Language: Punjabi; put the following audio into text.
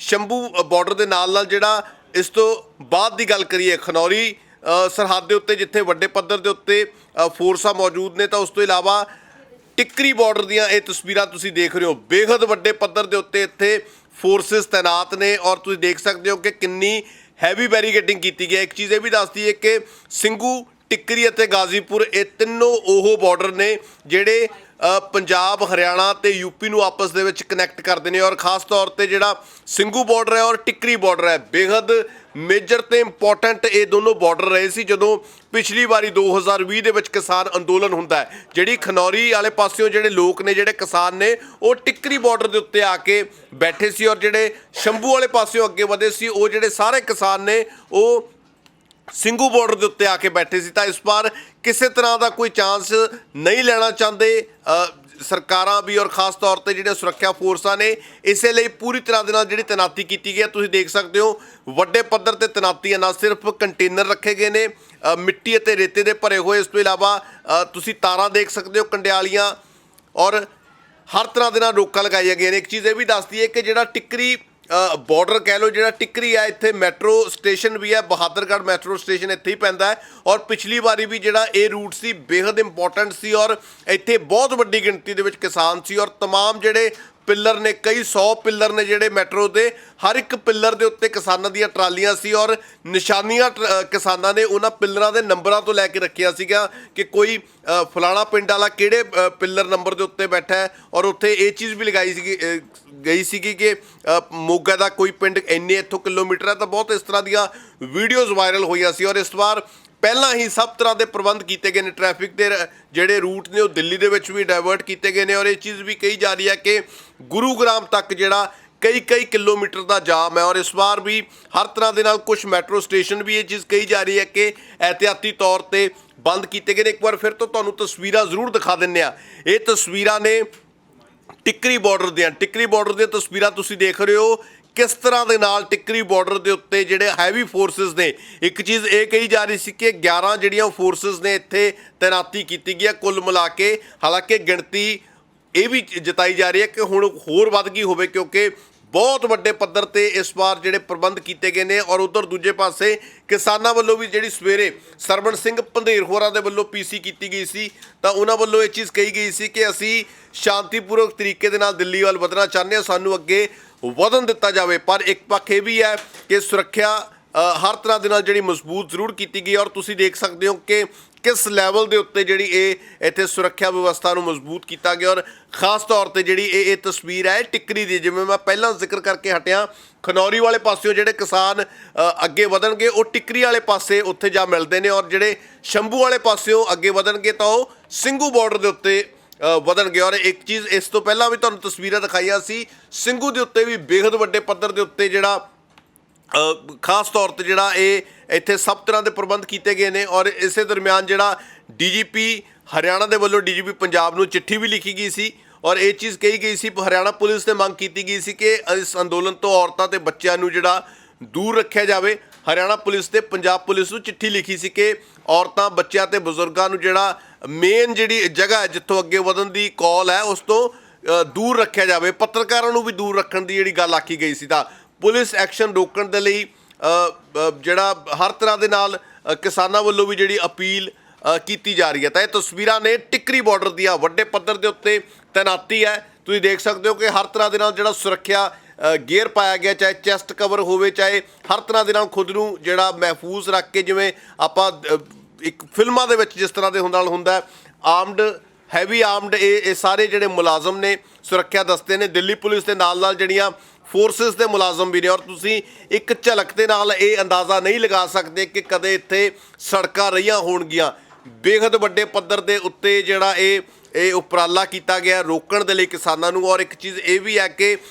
ਸ਼ੰਭੂ ਬਾਰਡਰ ਦੇ ਨਾਲ ਨਾਲ ਜਿਹੜਾ ਇਸ ਤੋਂ ਬਾਅਦ ਦੀ ਗੱਲ ਕਰੀਏ, ਖਨੌਰੀ ਸਰਹੱਦ ਦੇ ਉੱਤੇ, ਜਿੱਥੇ ਵੱਡੇ ਪੱਧਰ ਦੇ ਉੱਤੇ ਫੋਰਸਾਂ ਮੌਜੂਦ ਨੇ, ਤਾਂ ਉਸ ਤੋਂ ਇਲਾਵਾ ਟਿੱਕਰੀ ਬਾਰਡਰ ਦੀਆਂ ਇਹ ਤਸਵੀਰਾਂ ਤੁਸੀਂ ਦੇਖ ਰਹੇ ਹੋ। ਬੇਹੱਦ ਵੱਡੇ ਪੱਧਰ ਦੇ ਉੱਤੇ ਇੱਥੇ ਫੋਰਸਸ ਤਾਇਨਾਤ ਨੇ ਔਰ ਤੁਸੀਂ ਦੇਖ ਸਕਦੇ ਹੋ ਕਿ ਕਿੰਨੀ ਹੈਵੀ ਬੈਰੀਕੇਡਿੰਗ ਕੀਤੀ ਗਈ ਹੈ। ਇੱਕ ਚੀਜ਼ ਇਹ ਵੀ ਦੱਸਦੀ ਹੈ ਕਿ ਸਿੰਘੂ ਟਿੱਕਰੀ ਅਤੇ ਗਾਜ਼ੀਪੁਰ, ਇਹ ਤਿੰਨੋਂ ਉਹ ਬਾਰਡਰ ਨੇ ਜਿਹੜੇ ਪੰਜਾਬ, ਹਰਿਆਣਾ ਤੇ ਯੂਪੀ ਨੂੰ ਆਪਸ ਦੇ ਵਿੱਚ ਕਨੈਕਟ ਕਰਦੇ ਨੇ ਔਰ ਖਾਸ ਤੌਰ ਤੇ ਜਿਹੜਾ ਸਿੰਘੂ ਬਾਰਡਰ ਹੈ ਔਰ ਟਿੱਕਰੀ ਬਾਰਡਰ ਹੈ। ਬੇਹੱਦ ਮੇਜਰ ਤੇ ਇੰਪੋਰਟੈਂਟ ਇਹ ਦੋਨੋਂ ਬਾਰਡਰ ਰਹੇ ਸੀ ਜਦੋਂ ਪਿਛਲੀ ਵਾਰੀ 2020 ਦੇ ਵਿੱਚ ਕਿਸਾਨ ਅੰਦੋਲਨ ਹੁੰਦਾ ਜਿਹੜੀ ਖਨੌਰੀ ਵਾਲੇ ਪਾਸਿਓਂ ਜਿਹੜੇ ਲੋਕ ਨੇ, ਜਿਹੜੇ ਕਿਸਾਨ ਨੇ, ਉਹ ਟਿੱਕਰੀ ਬਾਰਡਰ ਦੇ ਉੱਤੇ ਆ ਕੇ ਬੈਠੇ ਸੀ ਔਰ ਜਿਹੜੇ ਸ਼ੰਭੂ ਵਾਲੇ ਪਾਸਿਓਂ ਅੱਗੇ ਵਧੇ ਸੀ, ਉਹ ਜਿਹੜੇ ਸਾਰੇ ਕਿਸਾਨ ਨੇ, ਉਹ ਸਿੰਘੂ ਬਾਰਡਰ ਦੇ ਉੱਤੇ ਆ ਕੇ ਬੈਠੇ ਸੀ। ਤਾਂ ਇਸ ਵਾਰ ਕਿਸੇ ਤਰ੍ਹਾਂ ਦਾ ਕੋਈ ਚਾਂਸ ਨਹੀਂ ਲੈਣਾ ਚਾਹੁੰਦੇ। ਸਰਕਾਰਾਂ ਵੀ ਔਰ ਖਾਸ ਤੌਰ ਤੇ ਜਿਹੜੇ ਸੁਰੱਖਿਆ ਫੋਰਸਾਂ ਨੇ, ਇਸੇ ਲਈ ਪੂਰੀ ਤਰ੍ਹਾਂ ਦੇ ਨਾਲ ਜਿਹੜੀ ਤੈਨਾਤੀ ਕੀਤੀ ਗਈ ਹੈ, ਤੁਸੀਂ ਦੇਖ ਸਕਦੇ ਹੋ, ਵੱਡੇ ਪੱਧਰ ਤੇ ਤੈਨਾਤੀ ਹੈ। ਨਾ ਸਿਰਫ ਕੰਟੇਨਰ ਰੱਖੇ ਗਏ ਨੇ ਮਿੱਟੀ ਅਤੇ ਰੇਤੇ ਦੇ ਭਰੇ ਹੋਏ। ਇਸ ਤੋਂ ਇਲਾਵਾ ਤੁਸੀਂ ਤਾਰਾਂ ਦੇਖ ਸਕਦੇ ਹੋ, ਕੰਡਿਆਲੀਆਂ ਔਰ ਹਰ ਤਰ੍ਹਾਂ ਦੇ ਨਾਲ ਰੋਕਾਂ ਲਗਾਈਆਂ ਗਈਆਂ ਨੇ। ਇੱਕ ਚੀਜ਼ ਇਹ ਵੀ ਦੱਸਦੀ ਹੈ ਕਿ ਜਿਹੜਾ ਟਿੱਕਰੀ ਬਾਰਡਰ ਕਹਿ ਲਓ ਜਿਹੜਾ ਟਿਕਰੀ ਆ, ਇੱਥੇ ਮੈਟਰੋ ਸਟੇਸ਼ਨ ਵੀ ਹੈ ਬਹਾਦਰਗੜ੍ਹ ਮੈਟਰੋ ਸਟੇਸ਼ਨ ਇੱਥੇ ਹੀ ਪੈਂਦਾ ਹੈ। ਔਰ ਪਿਛਲੀ ਵਾਰੀ ਵੀ ਜਿਹੜਾ ਇਹ ਰੂਟ ਸੀ ਬੇहद ਇੰਪੋਰਟੈਂਟ ਸੀ ਔਰ ਇੱਥੇ ਬਹੁਤ ਵੱਡੀ ਗਿਣਤੀ ਦੇ ਵਿੱਚ ਕਿਸਾਨ ਸੀ ਔਰ ਤਮਾਮ ਜਿਹੜੇ ਪਿੱਲਰ ਨੇ, ਕਈ 100 ਪਿੱਲਰ ਨੇ ਜਿਹੜੇ ਮੈਟਰੋ ਦੇ, ਹਰ ਇੱਕ ਪਿੱਲਰ ਦੇ ਉੱਤੇ ਕਿਸਾਨਾਂ ਦੀਆਂ ਟਰਾਲੀਆਂ ਸੀ ਔਰ ਨਿਸ਼ਾਨੀਆਂ ਟ- ਕਿਸਾਨਾਂ ਨੇ ਉਹਨਾਂ ਪਿੱਲਰਾਂ ਦੇ ਨੰਬਰਾਂ ਤੋਂ ਲੈ ਕੇ ਰੱਖਿਆ ਸੀਗਾ ਕਿ ਕੋਈ ਫਲਾਣਾ ਪਿੰਡ ਵਾਲਾ ਕਿਹੜੇ ਪਿੱਲਰ ਨੰਬਰ ਦੇ ਉੱਤੇ ਬੈਠਾ ਹੈ ਔਰ ਉੱਥੇ ਇਹ ਚੀਜ਼ ਵੀ ਲਗਾਈ ਸੀਗੀ ਗਈ ਸੀਗੀ ਕਿ ਮੋਗਾ ਦਾ ਕੋਈ ਪਿੰਡ ਇੰਨੇ ਇੱਥੋਂ ਕਿਲੋਮੀਟਰ ਹੈ ਤਾਂ ਬਹੁਤ ਇਸ ਤਰ੍ਹਾਂ ਦੀਆਂ ਵੀਡੀਓਜ਼ ਵਾਇਰਲ ਹੋਈਆਂ ਸੀ ਔਰ ਇਸ ਵਾਰ ਪਹਿਲਾਂ ਹੀ ਸਭ ਤਰ੍ਹਾਂ ਦੇ ਪ੍ਰਬੰਧ ਕੀਤੇ ਗਏ ਨੇ ਟ੍ਰੈਫਿਕ ਦੇ ਜਿਹੜੇ ਰੂਟ ਨੇ, ਉਹ ਦਿੱਲੀ ਦੇ ਵਿੱਚ ਵੀ ਡਾਇਵਰਟ ਕੀਤੇ ਗਏ ਨੇ ਔਰ ਇਹ ਚੀਜ਼ ਵੀ ਕਹੀ ਜਾ ਰਹੀ ਹੈ ਕਿ ਗੁਰੂਗ੍ਰਾਮ ਤੱਕ ਜਿਹੜਾ ਕਈ ਕਈ ਕਿਲੋਮੀਟਰ ਦਾ ਜਾਮ ਹੈ ਔਰ ਇਸ ਵਾਰ ਵੀ ਹਰ ਤਰ੍ਹਾਂ ਦੇ ਨਾਲ ਕੁਝ ਮੈਟਰੋ ਸਟੇਸ਼ਨ ਵੀ ਇਹ ਚੀਜ਼ ਕਹੀ ਜਾ ਰਹੀ ਹੈ ਕਿ ਇਹਤਿਆਤੀ ਤੌਰ ਤੇ ਬੰਦ ਕੀਤੇ ਗਏ ਨੇ। ਇੱਕ ਵਾਰ ਫਿਰ ਤੋਂ ਤੁਹਾਨੂੰ ਤਸਵੀਰਾਂ ਜ਼ਰੂਰ ਦਿਖਾ ਦਿੰਨੇ ਆ ਇਹ ਤਸਵੀਰਾਂ ਨੇ ਟਿੱਕਰੀ ਬਾਰਡਰ ਦੀਆਂ, ਟਿੱਕਰੀ ਬਾਰਡਰ ਦੀਆਂ ਤਸਵੀਰਾਂ ਤੁਸੀਂ ਦੇਖ ਰਹੇ ਹੋ। ਕਿਸ ਤਰ੍ਹਾਂ ਦੇ ਨਾਲ ਟਿੱਕਰੀ ਬਾਰਡਰ ਦੇ ਉੱਤੇ ਜਿਹੜੇ ਹੈਵੀ ਫੋਰਸਸ ਨੇ, ਇੱਕ ਚੀਜ਼ ਇਹ ਕਹੀ ਜਾ ਰਹੀ ਸੀ ਕਿ 11 ਜਿਹੜੀਆਂ ਫੋਰਸਸ ਨੇ ਇੱਥੇ ਤੈਨਾਤੀ ਕੀਤੀ ਗਈ ਹੈ ਕੁੱਲ ਮਿਲਾ ਕੇ। ਹਾਲਾਂਕਿ ਗਿਣਤੀ ਇਹ ਵੀ ਜਤਾਈ ਜਾ ਰਹੀ ਹੈ ਕਿ ਹੁਣ ਹੋਰ ਵੱਧ ਗਈ ਹੋਵੇ ਕਿਉਂਕਿ ਬਹੁਤ ਵੱਡੇ ਪੱਧਰ ਤੇ ਇਸ ਵਾਰ ਜਿਹੜੇ ਪ੍ਰਬੰਧ ਕੀਤੇ ਗਏ ਨੇ ਔਰ ਉਧਰ ਦੂਜੇ ਪਾਸੇ ਕਿਸਾਨਾਂ ਵੱਲੋਂ ਵੀ ਜਿਹੜੀ ਸਵੇਰੇ ਸਰਵਣ ਸਿੰਘ ਪੰਧੇਰ ਹੋਰਾਂ ਦੇ ਵੱਲੋਂ ਪੀਸੀ ਕੀਤੀ ਗਈ ਸੀ, ਤਾਂ ਉਹਨਾਂ ਵੱਲੋਂ ਇਹ ਚੀਜ਼ ਕਹੀ ਗਈ ਸੀ ਕਿ ਅਸੀਂ ਸ਼ਾਂਤੀਪੂਰਵਕ ਤਰੀਕੇ ਦੇ ਨਾਲ ਦਿੱਲੀ ਵੱਲ ਵਧਣਾ ਚਾਹੁੰਦੇ ਹਾਂ, ਸਾਨੂੰ ਅੱਗੇ ਵਧਣ ਦਿੱਤਾ ਜਾਵੇ। ਪਰ ਇੱਕ ਪੱਖ ਇਹ ਵੀ ਹੈ ਕਿ ਸੁਰੱਖਿਆ ਹਰ ਤਰ੍ਹਾਂ ਦੇ ਨਾਲ ਜਿਹੜੀ ਮਜ਼ਬੂਤ ਜ਼ਰੂਰ ਕੀਤੀ ਗਈ ਔਰ ਤੁਸੀਂ ਦੇਖ ਸਕਦੇ ਹੋ ਕਿ ਕਿਸ ਲੈਵਲ ਦੇ ਉੱਤੇ ਜਿਹੜੀ ਇਹ ਇੱਥੇ ਸੁਰੱਖਿਆ ਵਿਵਸਥਾ ਨੂੰ ਮਜ਼ਬੂਤ ਕੀਤਾ ਗਿਆ ਔਰ ਖਾਸ ਤੌਰ ਤੇ ਜਿਹੜੀ ਇਹ ਇਹ ਤਸਵੀਰ ਹੈ, ਇਹ ਟਿੱਕਰੀ ਦੀ, ਜਿਵੇਂ ਮੈਂ ਪਹਿਲਾਂ ਜ਼ਿਕਰ ਕਰਕੇ ਹਟਿਆ, ਖਨੌਰੀ ਵਾਲੇ ਪਾਸਿਓਂ ਜਿਹੜੇ ਕਿਸਾਨ ਅੱਗੇ ਵਧਣਗੇ, ਉਹ ਟਿੱਕਰੀ ਵਾਲੇ ਪਾਸੇ ਉੱਥੇ ਜਾ ਮਿਲਦੇ ਨੇ ਔਰ ਜਿਹੜੇ ਸ਼ੰਭੂ ਵਾਲੇ ਪਾਸਿਓਂ ਅੱਗੇ ਵਧਣਗੇ ਤਾਂ ਉਹ ਸਿੰਘੂ ਬਾਰਡਰ ਦੇ ਉੱਤੇ ਵਧਣਗੇ ਔਰ ਇੱਕ ਚੀਜ਼ ਇਸ ਤੋਂ ਪਹਿਲਾਂ ਵੀ ਤੁਹਾਨੂੰ ਤਸਵੀਰਾਂ ਦਿਖਾਈਆਂ ਸੀ, ਸਿੰਘੂ ਦੇ ਉੱਤੇ ਵੀ ਬੇहद ਵੱਡੇ ਪੱਧਰ ਦੇ ਉੱਤੇ ਜਿਹੜਾ ਖਾਸ ਤੌਰ ਤੇ ਜਿਹੜਾ ਇਹ ਇੱਥੇ ਸਭ ਤਰ੍ਹਾਂ ਦੇ ਪ੍ਰਬੰਧ ਕੀਤੇ ਗਏ ਨੇ ਔਰ ਇਸੇ ਦਰਮਿਆਨ ਜਿਹੜਾ ਡੀਜੀਪੀ ਹਰਿਆਣਾ ਦੇ ਵੱਲੋਂ ਡੀਜੀਪੀ ਪੰਜਾਬ ਨੂੰ ਚਿੱਠੀ ਵੀ ਲਿਖੀ ਗਈ ਸੀ ਔਰ ਇਹ ਚੀਜ਼ ਕਹੀ ਗਈ ਸੀ, ਹਰਿਆਣਾ ਪੁਲਿਸ ਨੇ ਮੰਗ ਕੀਤੀ ਗਈ ਸੀ ਕਿ ਇਸ ਅੰਦੋਲਨ ਤੋਂ ਔਰਤਾਂ ਤੇ ਬੱਚਿਆਂ ਨੂੰ ਜਿਹੜਾ ਦੂਰ ਰੱਖਿਆ ਜਾਵੇ। ਹਰਿਆਣਾ ਪੁਲਿਸ ਤੇ ਪੰਜਾਬ ਪੁਲਿਸ ਨੂੰ ਚਿੱਠੀ ਲਿਖੀ ਸੀ ਕਿ ਔਰਤਾਂ, ਬੱਚਿਆਂ ਤੇ ਬਜ਼ੁਰਗਾਂ ਨੂੰ ਜਿਹੜਾ ਮੇਨ ਜਿਹੜੀ ਜਗ੍ਹਾ ਜਿੱਥੋਂ ਅੱਗੇ ਵਧਣ ਦੀ ਕਾਲ ਹੈ, ਉਸ ਤੋਂ ਦੂਰ ਰੱਖਿਆ ਜਾਵੇ। ਪੱਤਰਕਾਰਾਂ ਨੂੰ ਵੀ ਦੂਰ ਰੱਖਣ ਦੀ ਜਿਹੜੀ ਗੱਲ ਆਖੀ ਗਈ ਸੀ ਤਾਂ ਪੁਲਿਸ ਐਕਸ਼ਨ ਰੋਕਣ ਦੇ ਲਈ ਜਿਹੜਾ ਹਰ ਤਰ੍ਹਾਂ ਦੇ ਨਾਲ ਕਿਸਾਨਾਂ ਵੱਲੋਂ ਵੀ ਜਿਹੜੀ ਅਪੀਲ ਕੀਤੀ ਜਾ ਰਹੀ ਹੈ। ਤਾਂ ਇਹ ਤਸਵੀਰਾਂ ਨੇ ਟਿੱਕਰੀ ਬਾਰਡਰ ਦੀਆਂ, ਵੱਡੇ ਪੱਧਰ ਦੇ ਉੱਤੇ ਤੈਨਾਤੀ ਹੈ। ਤੁਸੀਂ ਦੇਖ ਸਕਦੇ ਹੋ ਕਿ ਹਰ ਤਰ੍ਹਾਂ ਦੇ ਨਾਲ ਜਿਹੜਾ ਸੁਰੱਖਿਆ ਗੇਅਰ ਪਾਇਆ ਗਿਆ, ਚਾਹੇ ਚੈਸਟ ਕਵਰ ਹੋਵੇ, ਚਾਹੇ ਹਰ ਤਰ੍ਹਾਂ ਦੇ ਨਾਲ ਖੁਦ ਨੂੰ ਜਿਹੜਾ ਮਹਿਫੂਜ਼ ਰੱਖ ਕੇ ਜਿਵੇਂ ਆਪਾਂ ਇੱਕ ਫਿਲਮਾਂ ਦੇ ਵਿੱਚ ਜਿਸ ਤਰ੍ਹਾਂ ਦੇ ਹੁੰਦਾ ਹੁੰਦਾ ਆਰਮਡ, ਹੈਵੀ ਆਰਮਡ, ਇਹ ਇਹ ਸਾਰੇ ਜਿਹੜੇ ਮੁਲਾਜ਼ਮ ਨੇ, ਸੁਰੱਖਿਆ ਦਸਤੇ ਨੇ, ਦਿੱਲੀ ਪੁਲਿਸ ਦੇ ਨਾਲ ਨਾਲ ਜਿਹੜੀਆਂ ਫੋਰਸਸ ਦੇ ਮੁਲਾਜ਼ਮ ਵੀ ਨੇ ਔਰ ਤੁਸੀਂ ਇੱਕ ਝਲਕ ਦੇ ਨਾਲ ਇਹ ਅੰਦਾਜ਼ਾ ਨਹੀਂ ਲਗਾ ਸਕਦੇ ਕਿ ਕਦੇ ਇੱਥੇ ਸੜਕਾਂ ਰਹੀਆਂ ਹੋਣਗੀਆਂ। ਬੇਹੱਦ ਵੱਡੇ ਪੱਧਰ ਦੇ ਉੱਤੇ ਜਿਹੜਾ ਇਹ ਇਹ ਉਪਰਾਲਾ ਕੀਤਾ ਗਿਆ ਰੋਕਣ ਦੇ ਲਈ ਕਿਸਾਨਾਂ ਨੂੰ ਔਰ ਇੱਕ ਚੀਜ਼ ਇਹ ਵੀ ਹੈ ਕਿ